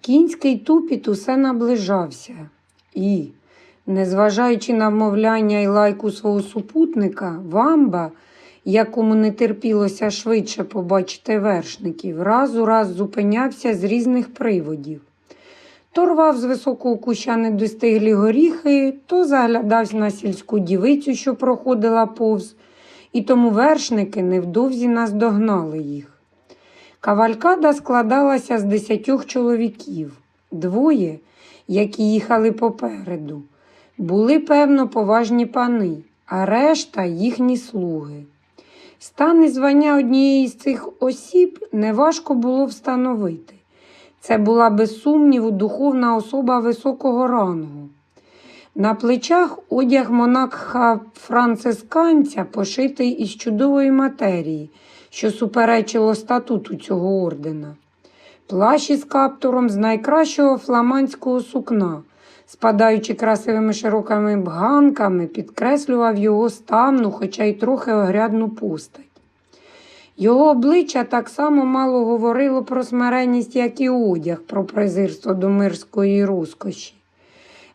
Кінський тупіт усе наближався і, незважаючи на вмовляння і лайку свого супутника, вамба, якому не терпілося швидше побачити вершників, раз у раз зупинявся з різних приводів. То рвав з високого куща недостиглі горіхи, то заглядався на сільську дівицю, що проходила повз, і тому вершники невдовзі наздогнали їх. Кавалькада складалася з десятьох чоловіків, двоє, які їхали попереду. Були, певно, поважні пани, а решта їхні слуги. Стан і звання однієї з цих осіб неважко було встановити. Це була без сумніву духовна особа високого рангу. На плечах одяг монарха францисканця пошитий із чудової матерії, що суперечило статуту цього ордена. Плащ із каптуром з найкращого фламандського сукна, спадаючи красивими широкими бганками, підкреслював його ставну, хоча й трохи огрядну постать. Його обличчя так само мало говорило про смиренність, як і одяг, про презирство до мирської розкоші.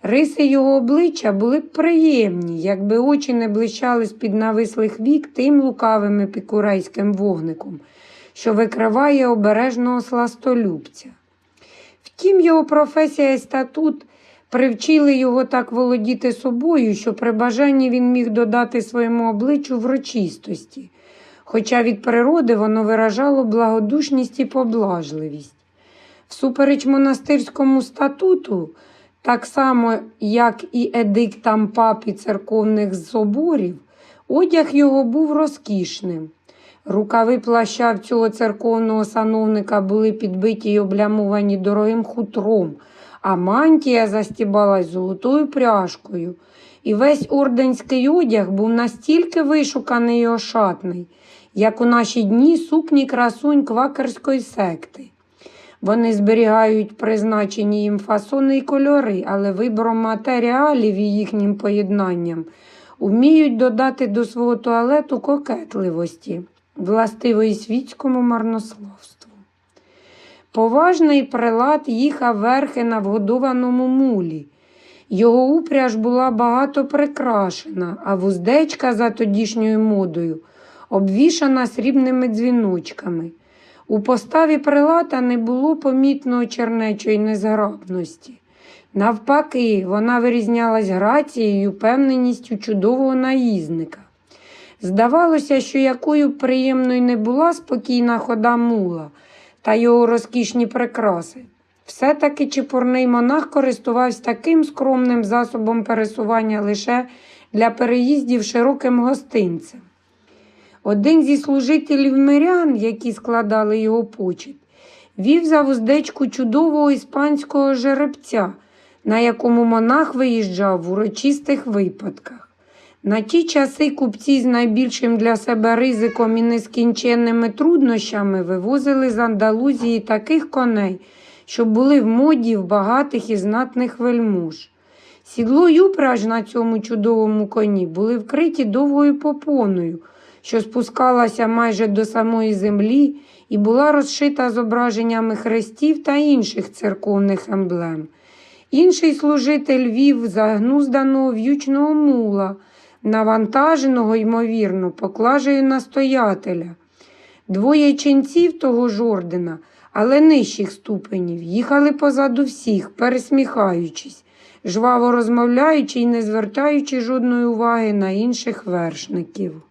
Риси його обличчя були б приємні, якби очі не блищали з-під навислих вік тим лукавим епікурейським вогником, що викриває обережного сластолюбця. Втім, його професія і статут привчили його так володіти собою, що при бажанні він міг додати своєму обличчю врочистості, хоча від природи воно виражало благодушність і поблажливість. Всупереч монастирському статуту, так само, як і едиктам папі церковних соборів, одяг його був розкішним. Рукави плаща цього церковного сановника були підбиті й облямовані дорогим хутром, а мантія застібалась золотою пряжкою. І весь орденський одяг був настільки вишуканий і ошатний, як у наші дні сукні красунь квакерської секти. Вони зберігають призначені їм фасони і кольори, але вибором матеріалів і їхнім поєднанням вміють додати до свого туалету кокетливості, властивої світському марнославству. Поважний прилад їхав верхи на вгодованому мулі. Його упряж була багато прикрашена, а вуздечка за тодішньою модою обвішана срібними дзвіночками. У поставі прилата не було помітного чернечої незграбності. Навпаки, вона вирізнялась грацією і впевненістю чудового наїзника. Здавалося, що якою приємною не була спокійна хода мула та його розкішні прикраси. Все-таки чепурний монах користувався таким скромним засобом пересування лише для переїздів широким гостинцем. Один зі служителів мирян, які складали його почет, вів за вуздечку чудового іспанського жеребця, на якому монах виїжджав в урочистих випадках. На ті часи купці з найбільшим для себе ризиком і нескінченними труднощами вивозили з Андалузії таких коней, що були в моді в багатих і знатних вельмуж. Сідло й упряж на цьому чудовому коні були вкриті довгою попоною, що спускалася майже до самої землі і була розшита зображеннями хрестів та інших церковних емблем. Інший служитель вів загнузданого в'ючного мула, навантаженого, ймовірно, поклажею настоятеля. Двоє ченців того ж ордена, але нижчих ступенів, їхали позаду всіх, пересміхаючись, жваво розмовляючи і не звертаючи жодної уваги на інших вершників.